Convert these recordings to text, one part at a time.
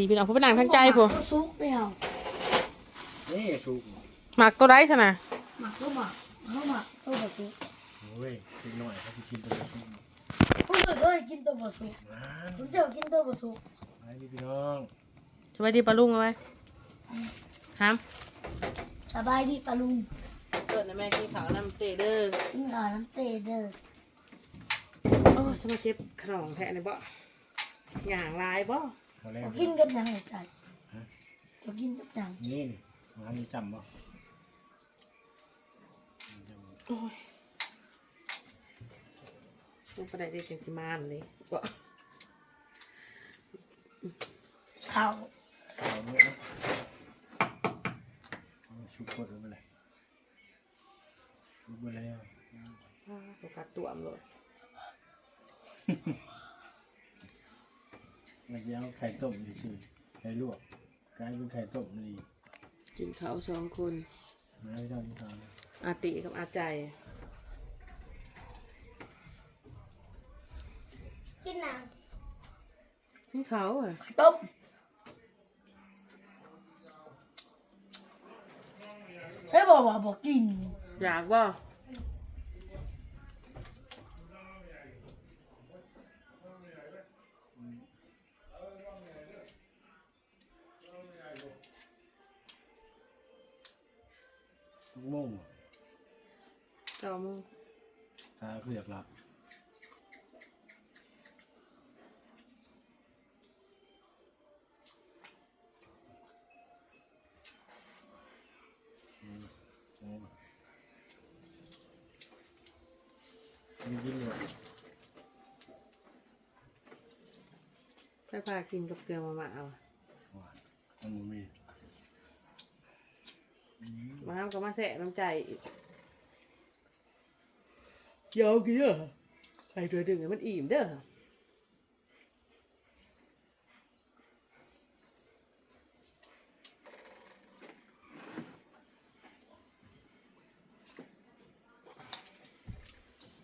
ดีพี่น้องผู้เป็นนางทั้งใจผู้ซุกไม่อานี่ชุกหมักตัวไรชนะหมักก็หมักเขาหมักตัวบะซุกโอ้ยกินหน่อยเขาจะกินตัวชุกผมเคยเคยกินตัวบะซุกนะผมเจ้ากินตัวบะซุกไปพี่น้องสวัสดีปลาลุงเอาไว้ฮัมสบายดีปะลุงเกิดนะแม่กินข้าวน้ำเตเด้อกินข้าวน้ำเตะเด้อโอ้จะมาเก็บขนมแทะนี่บ่อย่างลายบ่ มาแรกเรากินกับหยังไงใจเรากินกับหยังนี่นี่มานี่จำบ่โอ้ยลูกประเดี๋ยวจังสิมานเลยบ่ข้าวเอาเนื้อนะเอาชุกกดลงไปเลยชุกไปแล้วตัวกัดตัวมเลย เมื่อกี้เอาไข่ต้มดีสิไข่ลวกกลายเป็นไข่ต้มดีกินข้าวสองคน มาให้ได้ที่ทานอาติกับอาใจกินน้นี่เขาอะำต้มใช่บอกว่าบอกกินอยากบ่ โมงเก้าโมงตาคืออยากหลับอืมอืมมีกินเลยไปพากินกับเกลือมามาเอาว่ามันบ่มี มาห้ามก็มาแสะน้ำใจอีกเดี๋ยาวกี่อะใครตัวดึงให้มันอิ่มเด้อ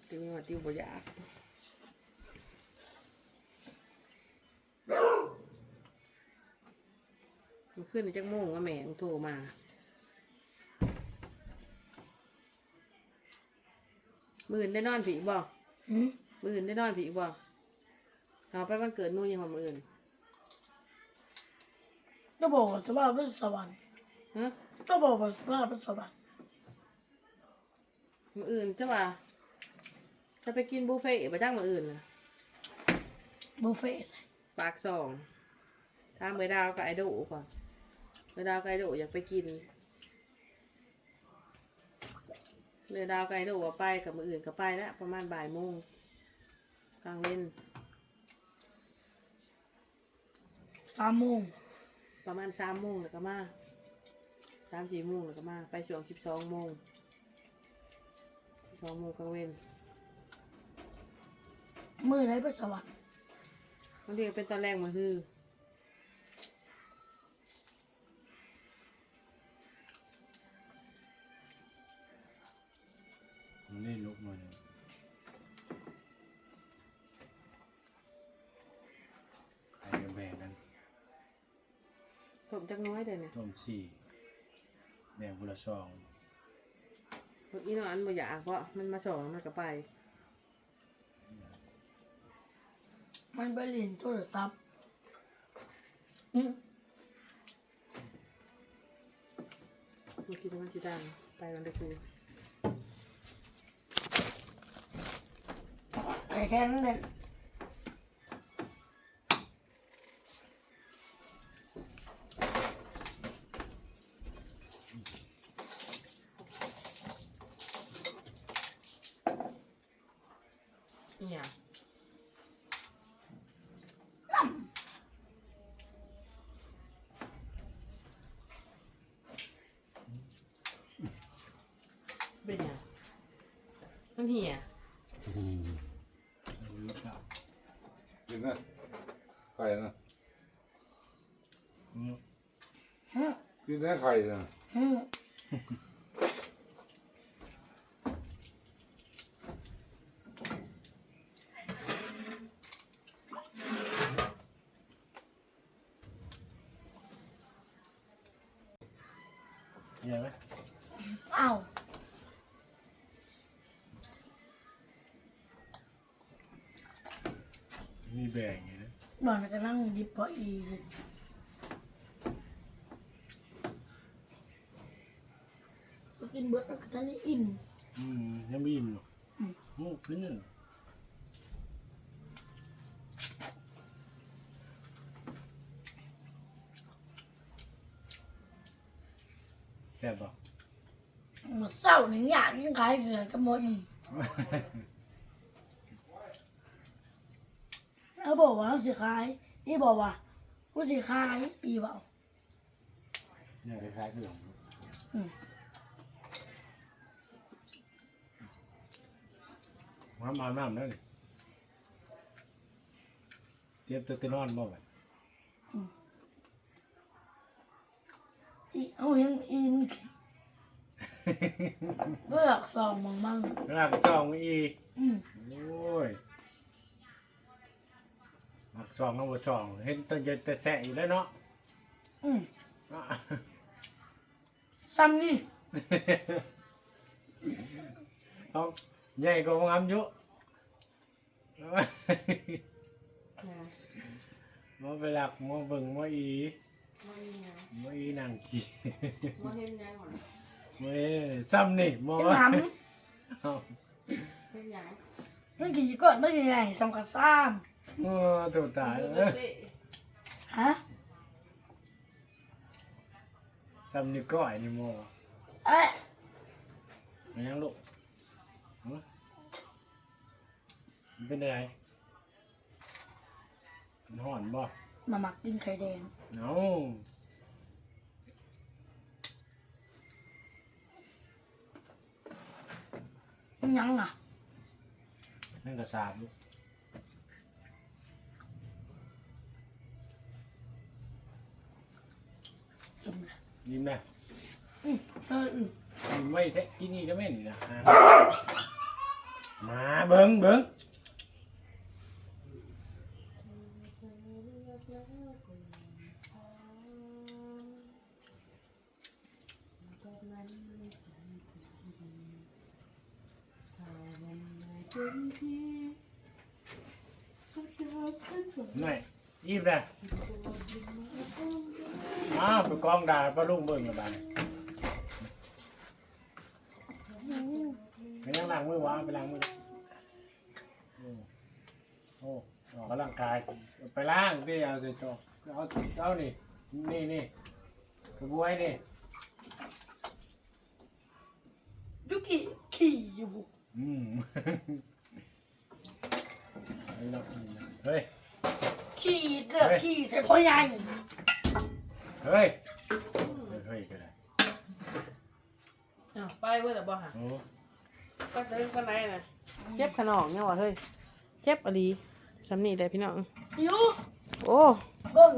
ติวมาติวบ่อยากมันขึ้นในจักโมงว่าแม่งโทรมา มื่นได้นอนผีบ่หืมมื่นได้นอนผีบ่เอาไปวันเกิดนู่นยังว่ามื่นก็บอกว่าจะว่าเป็นสวรรค์ฮะก็บอกว่าจะว่าเป็นสวรรค์มื่ออื่นจะว่าจะไปกินบุฟเฟ่ต์ไปจ้างมื่ออื่นน่ะบุฟเฟ่ต์ปากสองทางไปดาวกับไอโดก่อนไปดาวกับไอโดอยากไปกิน เลยดาวกับไอโดว่าไปกับมื่ออื่นก็ไปแล้วประมาณบ่ายโมงกลางเว้นสามโมงประมาณสามโมงแล้วก็มาสามสี่โมงแล้วก็มา ไปช่วงสิบสองโมงสองโมงกลางเว้นมือไหนเป็นสวรรค์บางทีก็เป็นตอนแรกมันคือ นได้ลุกมาเนี่ยไข่แบ่งกันผมจักน้อยเดี๋ยวนี้ต้มสี่แบ่งคนละซองอีน้องอันบ่อยากเพราะมันมาสองมันก็ไป มันไปเรียนโทรศัพท์มันคิดว่ามันสิดังไปมันได้คือ ไข่แข็งเลยเนี่ยเป็นยังมันเหี่ยลุกแล้ว 行啊，了！嗯。嗯。有点吓人啊。嗯。Yeah. มอ้าวมีแบ่งอย่างนี้นะนอนก็นั่งดิบพออีเลยกินเบิร์ดแล้วก็จะได้อิ่มอืมยังไม่อิ่มหรอกอืมโอ้ขึ้นเนี่ยแซ่บป่ะมาเศร้าหนึ่งอย่างยังขายเสือกันหมดนี่ เขาบอกว่าเขาสิขาย นี่บอกว่าผู้สิขายปีเปล่าเนี่ยคล้ายๆเพื่อนอืมมามาน้ำนั่นนี่เตรียมตัวจะนอนบ่แบบอีเอาเห็นอีมันขี้เลือกซองมังมั่งเวลาไปซ่องอีกอืมโอ้ย มักซ่องเอาบ่ซ่อง เห็นต้นจะแต่แสะอยู่แล้วเนาะอืมอะ ซ้ำนี่เอาใหญ่กว่าของอำอยุมาไปหลักมาเบิ่งมาอีมาอีนางขี่มาเห็นยังหรอมาเอ้ยซ้ำนี่มาเห็นหเอาเห็นยังำมันกี่ก่อนไม่ยังไงสองกับซ้โอ้ตัวตายดูเอ้ยดิำฮะซ้ำนี่ก้อยนี่โม เอ๊ะมันยังลูกฮะมันเป็นอะไรมันห่อนบ่มาหมัก ยังอะนั่นก็สาบลูกกินเลยยิ้มนะอืมเอออืมยิ้มไม่แท้กินนี่ก็แม่นนี่นะฮะมาเบิ่งเบิ่งไม่ยิ้มนะ มาไปกองด่าปลาลุงเบิ่งกับบ้านไปนั่งล้างมือวะไปล้างมือโอ้โอ้ออกกำลังกาย ไปล้างดิเอาสิโจเอาเอานี่นี่นี่กระบวยนี่ยุกิขี่อยู่อืมเอาละเฮ้ยขี่เกือบขี่ใส่พ่อใหญ่ เฮ้ย เฮ้ยก็ได้อ้าวไปเว้ยเดี๋ยวบอกหาโอ้ไปเดินกันไหนน่ะเจ็บขนองเนี่ยวะเฮ้ยเจ็บอะดีสำนีได้พี่น้อง อยู่โอ้ เบิ่ง